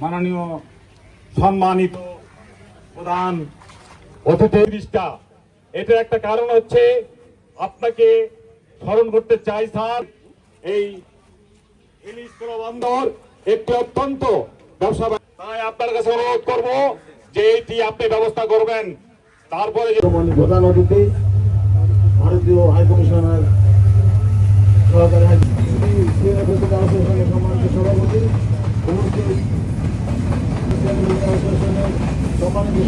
মাননীয় সম্মানিত প্রধান অতিথি তিরিশটা এটার একটা কারণ হচ্ছে আপনাকে স্মরণ করতে চাই স্যার, এই ইলিশ বন্দর একটি অত্যন্ত ব্যবসা তাই আপনার কাছে অনুরোধ করব যে এটি আপনি ব্যবস্থা করবেন তারপরে যে প্রধান অতিথি ভারতীয় হাইকমিশনার সহকারী সম্মানিত সভাপতি সম্মানিত সভাপতি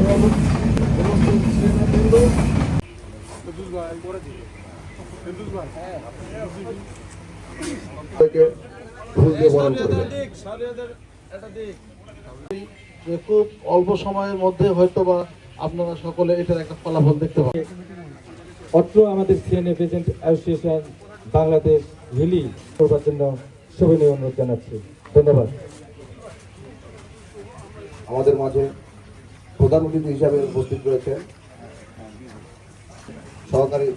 থেকে ফুল দিয়ে বরণ করবেন। যে খুব অল্প সময়ের মধ্যে হয়তো বা আপনারা সকলে এটার একটা ফলাফল দেখতে পাবেন। অত্র আমাদের CNA pageant association Bangladesh Hili করবার জন্য শুভনীয় অনুরোধ জানাচ্ছি। ধন্যবাদ। আমাদের মাঝে প্রধান অতিথি হিসাবে উপস্থিত রয়েছেন সহকারী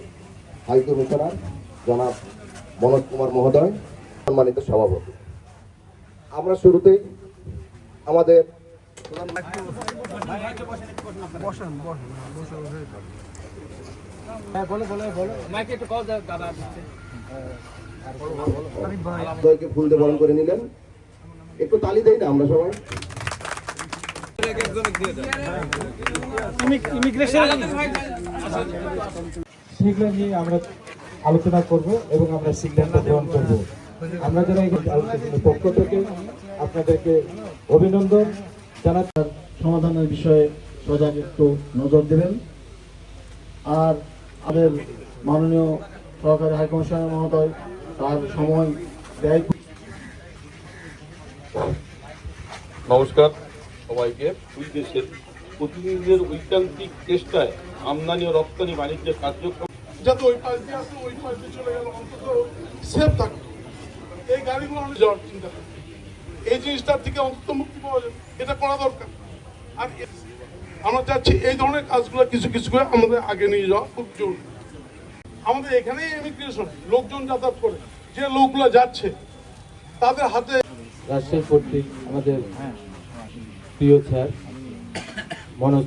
হাই কমিশনার জনাব মনোজ কুমার মহোদয় সম্মানিত সভাপতি। আমরা শুরুতেই আমাদের দয়কে ফুল দিয়ে বরণ করে নিলেন। একটু তালি না আমরা সবাই? আমরা আলোচনা করব এবং আমরা সিদ্ধান্ত গ্রহণ করব। আমরা যারা পক্ষ থেকে আপনাদেরকে অভিনন্দন জানাচ্ছি সমাধানের বিষয়ে সজাগ একটু নজর দেবেন। আর আমাদের মাননীয় সহকারী হাইকমিশনার মহোদয় তার সময় ব্যয় নমস্কার সবাইকে। দুই দেশের প্রতিনিধিদের ঐকান্তিক চেষ্টায় আমদানি ও রপ্তানি বাণিজ্যের কার্যক্রম যাতে ওই পাশ দিয়ে আসলো ওই পাশ দিয়ে চলে গেল অন্তত সেফ থাকতো এই গাড়িগুলো অনেক যাওয়ার চিন্তা এই জিনিসটার থেকে অন্তত মুক্তি পাওয়া যাবে এটা করা দরকার। আর আমরা চাচ্ছি এই ধরনের কাজগুলো কিছু কিছু করে আমাদের আগে নিয়ে যাওয়া খুব জরুরি। আমাদের এখানেই ইমিগ্রেশন লোকজন যাতায়াত করে। যে লোকগুলো যাচ্ছে তাদের হাতে রাজশাহী কর্তৃক আমাদের প্রিয় স্যার মনোজ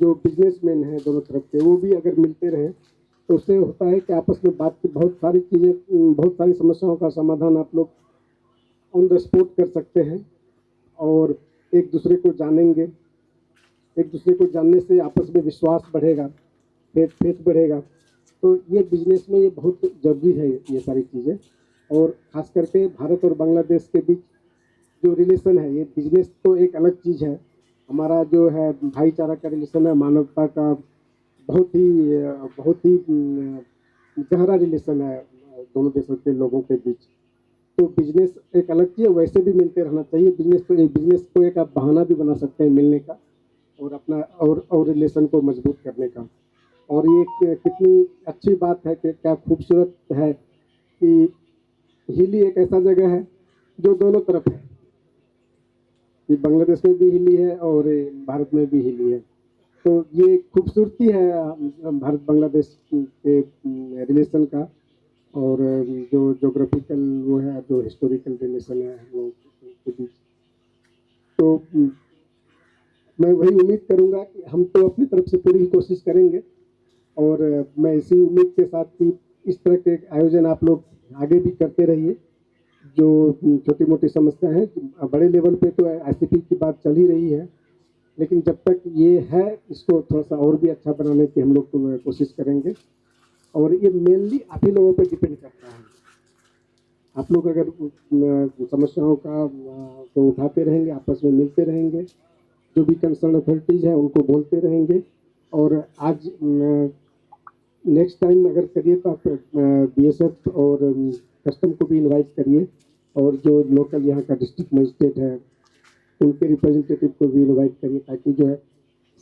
जो बिजनेसमैन हैं दोनों तरफ़ के वो भी अगर मिलते रहे तो उससे होता है कि आपस में बात की बहुत सारी चीज़ें बहुत सारी समस्याओं का समाधान आप लोग ऑन द स्पॉट कर सकते हैं और एक दूसरे को जानेंगे। एक दूसरे को जानने से आपस में विश्वास बढ़ेगा फेथ फेथ बढ़ेगा। तो ये बिज़नेस में ये बहुत ज़रूरी है ये सारी चीज़ें। और ख़ास करके भारत और बांग्लादेश के बीच जो रिलेशन है, ये बिज़नेस तो एक अलग चीज़ है। हमारा जो है भाईचारा का रिलेशन है, मानवता का बहुत ही बहुत ही गहरा रिलेशन है दोनों देशों के लोगों के बीच। तो बिज़नेस एक अलग चीज़ है, वैसे भी मिलते रहना चाहिए। बिज़नेस तो एक बिज़नेस को एक आप बहाना भी बना सकते हैं मिलने का और अपना, और और रिलेशन को मज़बूत करने का। और ये कितनी अच्छी बात है कि क्या खूबसूरत है कि हिली एक ऐसा जगह है जो दोनों तरफ़ है। ये बांग्लादेश में भी हिली है और भारत में भी हिली है। तो ये खूबसूरती है भारत बांग्लादेश के रिलेशन का और जो जोग्राफिकल वो है, जो हिस्टोरिकल रिलेशन है बीच तो मैं वही उम्मीद करूँगा कि हम तो अपनी तरफ़ से पूरी ही कोशिश करेंगे और मैं इसी उम्मीद के साथ कि इस तरह के आयोजन आप लोग आगे भी करते रहिए। जो छोटी मोटी समस्या है, बड़े लेवल पे तो आईसीपी की बात चल ही रही है, लेकिन जब तक ये है, इसको थोड़ा सा और भी अच्छा बनाने की हम लोग तो कोशिश करेंगे। और ये मेनली आप ही लोगों पे डिपेंड करता है। आप लोग अगर समस्याओं का तो उठाते रहेंगे, आपस में मिलते रहेंगे, जो भी कंसर्न अथॉरिटीज हैं, उनको बोलते रहेंगे। और आज नेक्स्ट टाइम अगर करिए तो आप बीएसएफ और कस्टम को भी इनवाइट करिए। और जो लोकल यहाँ का डिस्ट्रिक्ट मजिस्ट्रेट है, उनके रिप्रेजेंटेटिव को भी इनवाइट करिए ताकि जो है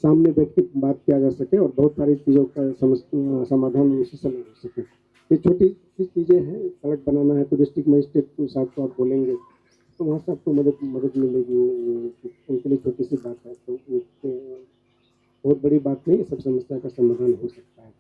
सामने बैठ के बात किया जा सके और बहुत सारी चीज़ों का समाधान उसी समय हो सके। ये छोटी सी चीज़ें हैं, सड़क बनाना है तो डिस्ट्रिक्ट मजिस्ट्रेट के साथ तो आप बोलेंगे। तो वहाँ से आपको मदद मदद मिलेगी उनके लिए छोटी सी बात है। तो बहुत बड़ी बात नहीं सब समस्या का समाधान हो सकता है।